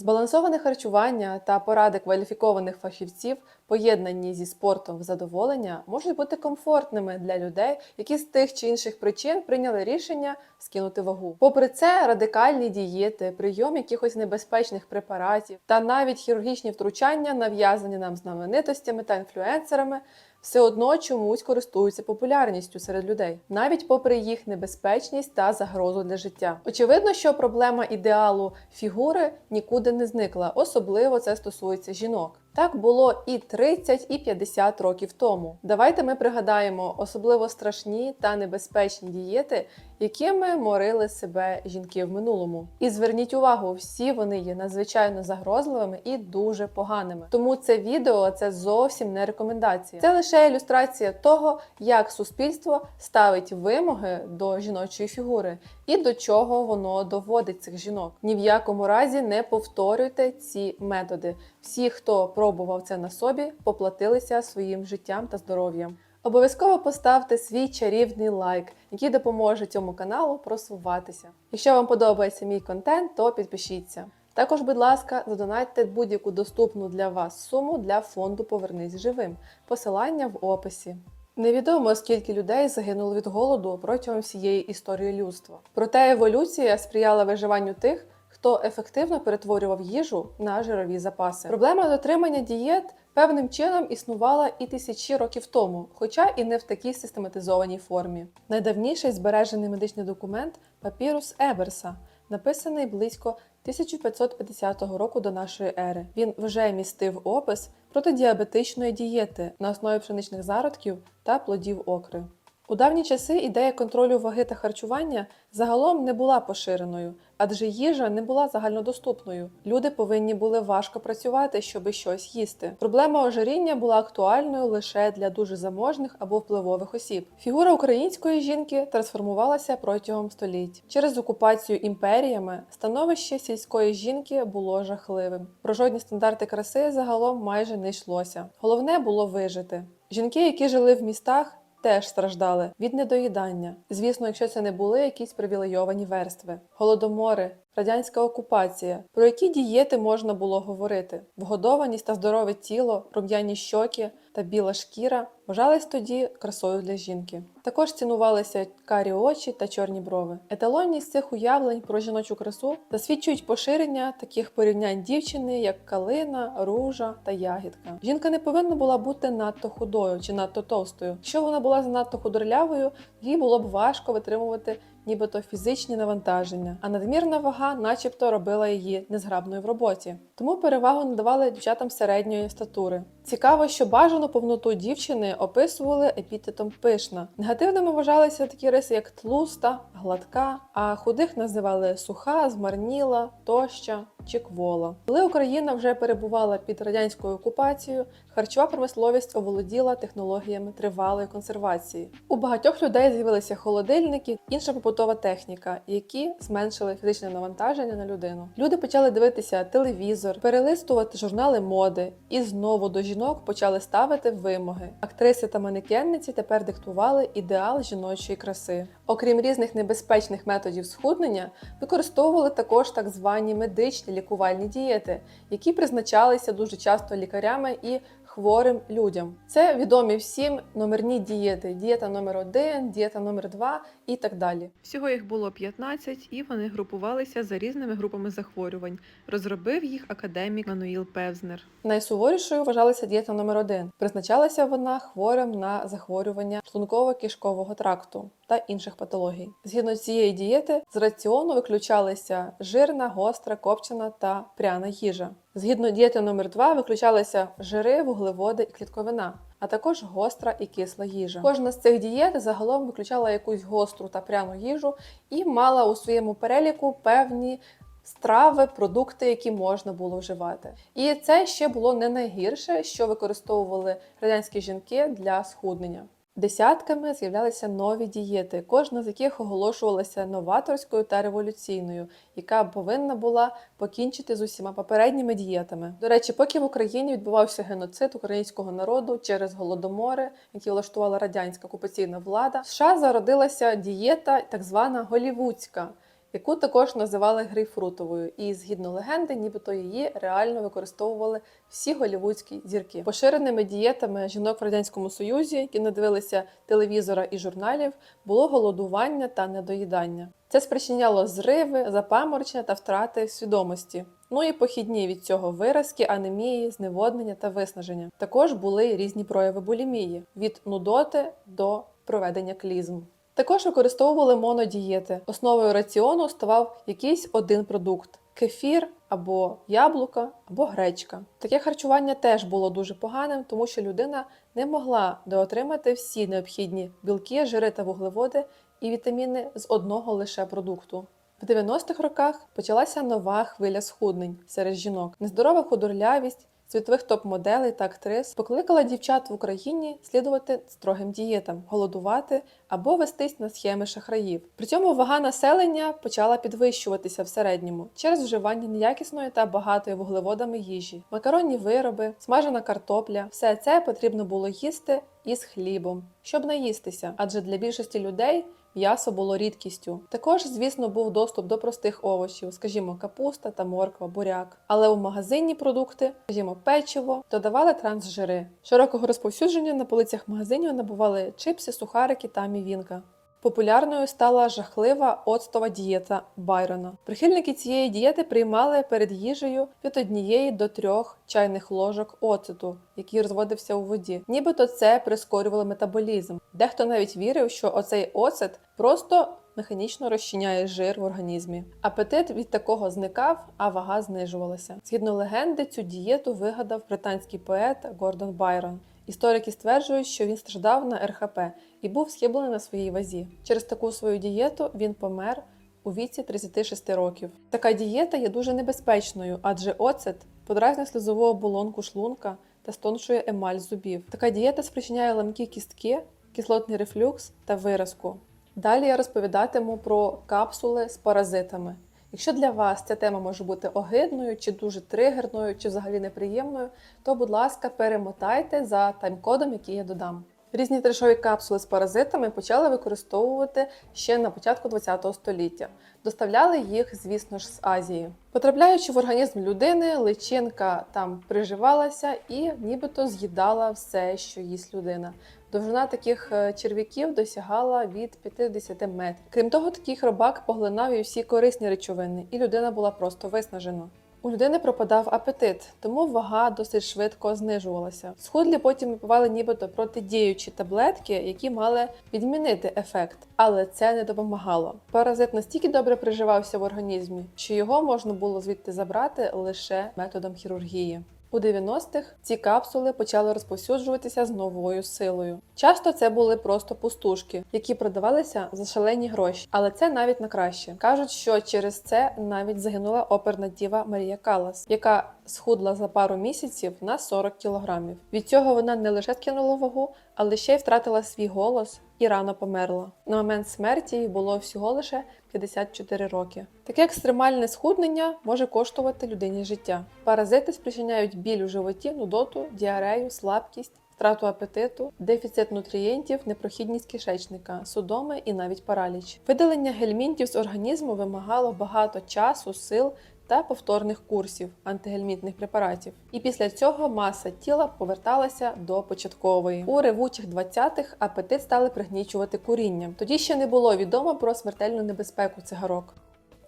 Збалансоване харчування та поради кваліфікованих фахівців, поєднані зі спортом в задоволення, можуть бути комфортними для людей, які з тих чи інших причин прийняли рішення скинути вагу. Попри це, радикальні дієти, прийом якихось небезпечних препаратів та навіть хірургічні втручання, нав'язані нам знаменитостями та інфлюенсерами, все одно чомусь користуються популярністю серед людей, навіть попри їх небезпечність та загрозу для життя. Очевидно, що проблема ідеалу фігури нікуди не зникла, особливо це стосується жінок. Так було і 30, і 50 років тому. Давайте ми пригадаємо особливо страшні та небезпечні дієти, якими морили себе жінки в минулому. І зверніть увагу, всі вони є надзвичайно загрозливими і дуже поганими. Тому це відео це зовсім не рекомендація. Це лише ілюстрація того, як суспільство ставить вимоги до жіночої фігури і до чого воно доводить цих жінок. Ні в якому разі не повторюйте ці методи. Всі, хто пробував це на собі, поплатилися своїм життям та здоров'ям. Обов'язково поставте свій чарівний лайк, який допоможе цьому каналу просуватися. Якщо вам подобається мій контент, то підпишіться. Також, будь ласка, задонатьте будь-яку доступну для вас суму для фонду Повернись живим. Посилання в описі. Невідомо скільки людей загинуло від голоду протягом всієї історії людства. Проте еволюція сприяла виживанню тих, хто ефективно перетворював їжу на жирові запаси. Проблема дотримання дієт певним чином існувала і тисячі років тому, хоча і не в такій систематизованій формі. Найдавніший збережений медичний документ папірус Еберса, написаний близько 1550 року до нашої ери. Він вже містив опис протидіабетичної дієти на основі пшеничних зародків та плодів окри. У давні часи ідея контролю ваги та харчування загалом не була поширеною, адже їжа не була загальнодоступною. Люди повинні були важко працювати, щоби щось їсти. Проблема ожиріння була актуальною лише для дуже заможних або впливових осіб. Фігура української жінки трансформувалася протягом століть. Через окупацію імперіями становище сільської жінки було жахливим. Про жодні стандарти краси загалом майже не йшлося. Головне було вижити. Жінки, які жили в містах, теж страждали від недоїдання. Звісно, якщо це не були якісь привілейовані верстви, голодомори, радянська окупація. Про які дієти можна було говорити? Вгодованість та здорове тіло, рум'яні щоки та біла шкіра вважались тоді красою для жінки. Також цінувалися карі очі та чорні брови. Еталонність цих уявлень про жіночу красу засвідчують поширення таких порівнянь дівчини, як калина, ружа та ягідка. Жінка не повинна була бути надто худою чи надто товстою. Якщо вона була занадто худорлявою, їй було б важко витримувати нібито фізичні навантаження, а надмірна вага, начебто, робила її незграбною в роботі. Тому перевагу надавали дівчатам середньої статури. Цікаво, що бажану повноту дівчини описували епітетом пишна. Негативними вважалися такі риси, як тлуста, гладка, а худих називали суха, змарніла, тоща чи квола. Коли Україна вже перебувала під радянською окупацією, харчова промисловість оволоділа технологіями тривалої консервації. У багатьох людей з'явилися холодильники, інша побутова техніка, які зменшили фізичне навантаження на людину. Люди почали дивитися телевізор, перелистувати журнали моди, і знову до жінок почали ставити вимоги. Актриси та манекенниці тепер диктували ідеал жіночої краси. Окрім різних небезпечних методів схуднення, використовували також так звані медичні лікувальні дієти, які призначалися дуже часто лікарями і хворим людям. Це відомі всім номерні дієти: дієта номер 1 дієта номер 2 і так далі. Всього їх було 15, і вони групувалися за різними групами захворювань. Розробив їх академік Мануїл Певзнер. Найсуворішою вважалася дієта номер 1 Призначалася вона хворим на захворювання шлунково-кишкового тракту та інших патологій. Згідно цієї дієти, з раціону виключалися жирна, гостра, копчена та пряна їжа. Згідно дієти номер 2 виключалися жири, вуглеводи і клітковина. А також гостра і кисла їжа. Кожна з цих дієт загалом виключала якусь гостру та пряну їжу і мала у своєму переліку певні страви, продукти, які можна було вживати. І це ще було не найгірше, що використовували радянські жінки для схуднення. Десятками з'являлися нові дієти, кожна з яких оголошувалася новаторською та революційною, яка повинна була покінчити з усіма попередніми дієтами. До речі, поки в Україні відбувався геноцид українського народу через голодомори, які влаштувала радянська окупаційна влада, в США зародилася дієта, так звана голівудська. Яку також називали грейпфрутовою, і згідно легенди, нібито її реально використовували всі голівудські зірки. Поширеними дієтами жінок в радянському союзі, які не дивилися телевізора і журналів, було голодування та недоїдання. Це спричиняло зриви, запаморочення та втрати свідомості. Ну і похідні від цього виразки, анемії, зневоднення та виснаження. Також були різні прояви булімії від нудоти до проведення клізм. Також використовували монодієти. Основою раціону ставав якийсь один продукт: кефір або яблука, або гречка. Таке харчування теж було дуже поганим, тому що людина не могла доотримати всі необхідні білки, жири та вуглеводи і вітаміни з одного лише продукту. В 90-х роках почалася нова хвиля схуднень серед жінок. Нездорова худорлявість світових топ-моделей та актрис покликала дівчат в Україні слідувати строгим дієтам, голодувати або вестись на схеми шахраїв. При цьому вага населення почала підвищуватися в середньому через вживання неякісної та багатої вуглеводами їжі, макаронні вироби, смажена картопля. Все це потрібно було їсти із хлібом, щоб наїстися, адже для більшості людей м'ясо було рідкістю. Також, звісно, був доступ до простих овочів, скажімо, капуста та морква, буряк. Але у магазинні продукти, скажімо, печиво, додавали трансжири. Широкого розповсюдження на полицях магазинів набували чипси, сухарики та мівінка. Популярною стала жахлива оцтова дієта Байрона. Прихильники цієї дієти приймали перед їжею від однієї до трьох чайних ложок оцету, який розводився у воді. Нібито це прискорювало метаболізм. Дехто навіть вірив, що оцей оцет просто механічно розчиняє жир в організмі. Апетит від такого зникав, а вага знижувалася. Згідно легенди, цю дієту вигадав британський поет Гордон Байрон. Історики стверджують, що він страждав на РХП і був схиблений на своїй вазі. Через таку свою дієту він помер у віці 36 років. Така дієта є дуже небезпечною, адже оцет подразнює слизову оболонку шлунка та стоншує емаль зубів. Така дієта спричиняє ламкі кістки, кислотний рефлюкс та виразку. Далі я розповідатиму про капсули з паразитами. Якщо для вас ця тема може бути огидною, чи дуже тригерною, чи взагалі неприємною, то, будь ласка, перемотайте за тайм-кодом, який я додам. Різні трешові капсули з паразитами почали використовувати ще на початку ХХ століття. Доставляли їх, звісно ж, з Азії. Потрапляючи в організм людини, личинка там приживалася і нібито з'їдала все, що їсть людина. Довжина таких е, черв'яків досягала від 50 метрів. Крім того, такий хробак поглинав і всі корисні речовини, і людина була просто виснажена. У людини пропадав апетит, тому вага досить швидко знижувалася. Схудлі потім випивали нібито протидіючі таблетки, які мали відмінити ефект, але це не допомагало. Паразит настільки добре приживався в організмі, що його можна було звідти забрати лише методом хірургії. У 90-х ці капсули почали розповсюджуватися з новою силою. Часто це були просто пустушки, які продавалися за шалені гроші, але це навіть на краще. Кажуть, що через це навіть загинула оперна діва Марія Калас, яка схудла за пару місяців на 40 кілограмів. Від цього вона не лише скинула вагу, але ще й втратила свій голос і рано померла. На момент смерті їй було всього лише 54 роки. Таке екстремальне схуднення може коштувати людині життя. Паразити спричиняють біль у животі, нудоту, діарею, слабкість. Втрату апетиту, дефіцит нутрієнтів, непрохідність кишечника, судоми і навіть параліч. Видалення гельмінтів з організму вимагало багато часу, сил та повторних курсів антигельмінтних препаратів. І після цього маса тіла поверталася до початкової. У ревучих 20-х апетит стали пригнічувати курінням. Тоді ще не було відомо про смертельну небезпеку цигарок.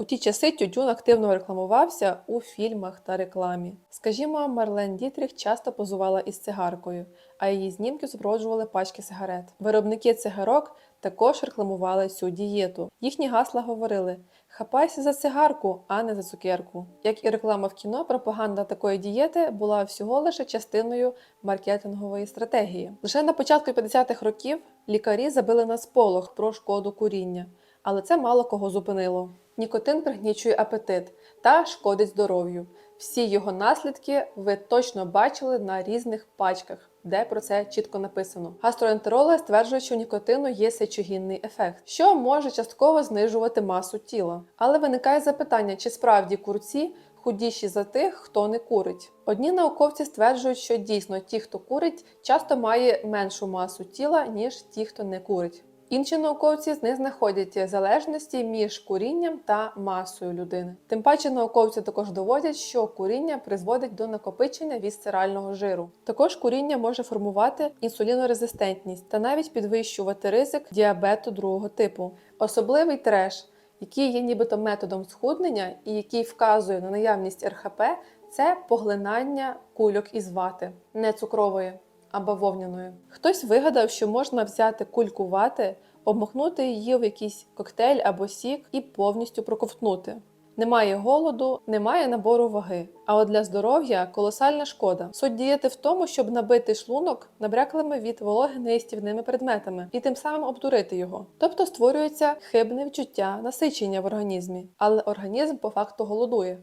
У ті часи тютюн активно рекламувався у фільмах та рекламі. Скажімо, Марлен Дітріх часто позувала із цигаркою, а її знімки супроводжували пачки сигарет. Виробники цигарок також рекламували цю дієту. Їхні гасла говорили: хапайся за цигарку, а не за цукерку. Як і реклама в кіно, пропаганда такої дієти була всього лише частиною маркетингової стратегії. Лише на початку 50-х років лікарі забили на сполох про шкоду куріння, але це мало кого зупинило. Нікотин пригнічує апетит та шкодить здоров'ю. Всі його наслідки ви точно бачили на різних пачках, де про це чітко написано. Гастроентерологи стверджують, що у нікотину є сечогінний ефект, що може частково знижувати масу тіла. Але виникає запитання, чи справді курці худіші за тих, хто не курить. Одні науковці стверджують, що дійсно ті, хто курить, часто має меншу масу тіла, ніж ті, хто не курить. Інші науковці не знаходять залежності між курінням та масою людини. Тим паче науковці також доводять, що куріння призводить до накопичення вісцерального жиру. Також куріння може формувати інсулінорезистентність та навіть підвищувати ризик діабету другого типу. Особливий треш, який є нібито методом схуднення і який вказує на наявність РХП, це поглинання кульок із вати, не цукрової а бавовняної. Хтось вигадав, що можна взяти кульку вати, обмакнути її в якийсь коктейль або сік і повністю проковтнути. Немає голоду, немає набору ваги. А от для здоров'я колосальна шкода. Суть діяти в тому, щоб набити шлунок набряклими від вологи неїстівними предметами і тим самим обдурити його. Тобто створюється хибне відчуття насичення в організмі, але організм по факту голодує.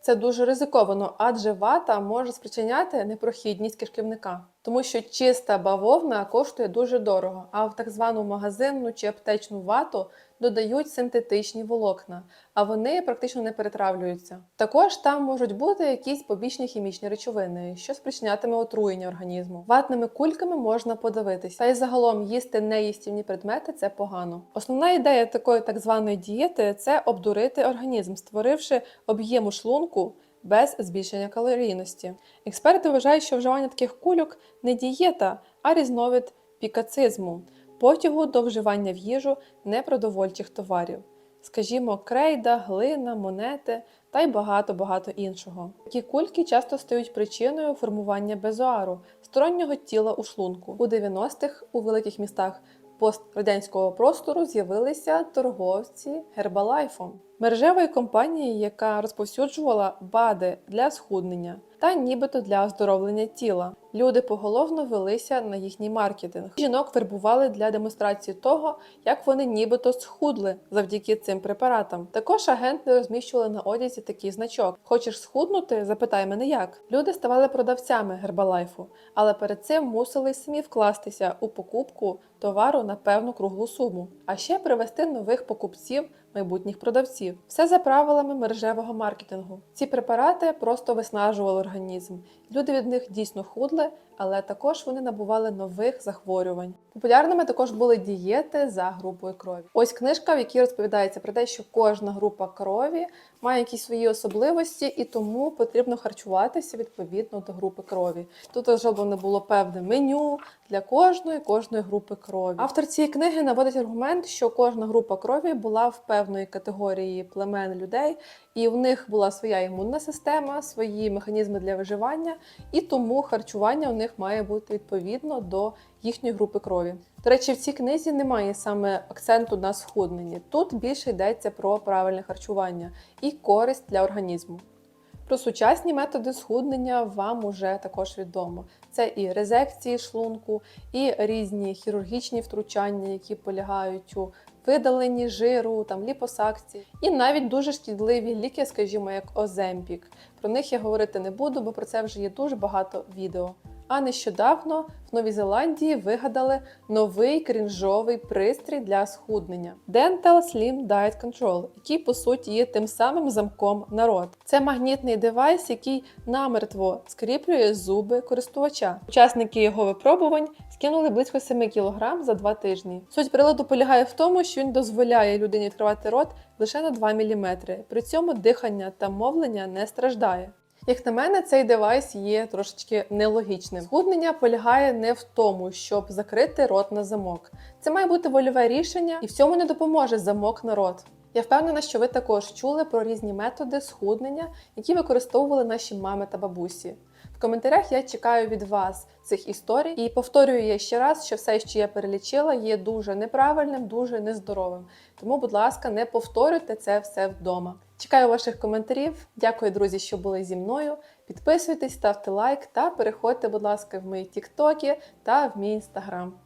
Це дуже ризиковано, адже вата може спричиняти непрохідність кишківника, тому що чиста бавовна коштує дуже дорого, а в так звану магазинну чи аптечну вату додають синтетичні волокна, а вони практично не перетравлюються. Також там можуть бути якісь побічні хімічні речовини, що спричинятиме отруєння організму. Ватними кульками можна подивитись, та й загалом їсти неїстівні предмети це погано. Основна ідея такої так званої дієти це обдурити організм, створивши об'єм у шлунку. Без збільшення калорійності. Експерти вважають, що вживання таких кульок не дієта, а різновид пікацизму, потягу до вживання в їжу непродовольчих товарів, скажімо, крейда, глина, монети та й багато-багато іншого. Такі кульки часто стають причиною формування безуару, стороннього тіла у шлунку. У 90-х у великих містах пострадянського простору з'явилися торговці гербалайфом, мережевої компанії, яка розповсюджувала БАДи для схуднення та нібито для оздоровлення тіла. Люди поголовно велися на їхній маркетинг. Жінок вербували для демонстрації того, як вони нібито схудли завдяки цим препаратам. Також агенти розміщували на одязі такий значок: Хочеш схуднути? Запитай мене як. Люди ставали продавцями гербалайфу, але перед цим мусили самі вкластися у покупку товару на певну круглу суму, а ще привести нових покупців. Майбутніх продавців все за правилами мережевого маркетингу. Ці препарати просто виснажували організм. Люди від них дійсно худли, але також вони набували нових захворювань. Популярними також були дієти за групою крові. Ось книжка, в якій розповідається про те, що кожна група крові має якісь свої особливості, і тому потрібно харчуватися відповідно до групи крові. Тут розроблено було певне меню для кожної кожної групи крові. Автор цієї книги наводить аргумент, що кожна група крові була в певної категорії племен людей, і в них була своя імунна система, свої механізми для виживання, і тому харчування у них має бути відповідно до їхньої групи крові. До речі, в цій книзі немає саме акценту на схудненні. Тут більше йдеться про правильне харчування і користь для організму. Про сучасні методи схуднення вам уже також відомо. Це і резекції шлунку, і різні хірургічні втручання, які полягають у видаленні жиру, там ліпосакції, і навіть дуже шкідливі ліки, скажімо, як Оземпік. Про них я говорити не буду, бо про це вже є дуже багато відео. А нещодавно в Новій Зеландії вигадали новий крінжовий пристрій для схуднення Dental Slim Diet Control, який по суті є тим самим замком на рот. Це магнітний девайс, який намертво скріплює зуби користувача. Учасники його випробувань скинули близько 7 кг за 2 тижні. Суть приладу полягає в тому, що він дозволяє людині відкривати рот лише на 2 мм. При цьому дихання та мовлення не страждає. Як на мене, цей девайс є трошечки нелогічним. Схуднення полягає не в тому, щоб закрити рот на замок. Це має бути вольове рішення, і в цьому не допоможе замок на рот. Я впевнена, що ви також чули про різні методи схуднення, які використовували наші мами та бабусі. В коментарях я чекаю від вас цих історій і повторюю я ще раз, що все, що я перелічила, є дуже неправильним, дуже нездоровим. Тому, будь ласка, не повторюйте це все вдома. Чекаю ваших коментарів. Дякую, друзі, що були зі мною. Підписуйтесь, ставте лайк та переходьте, будь ласка, в мої тіктоки та в мій інстаграм.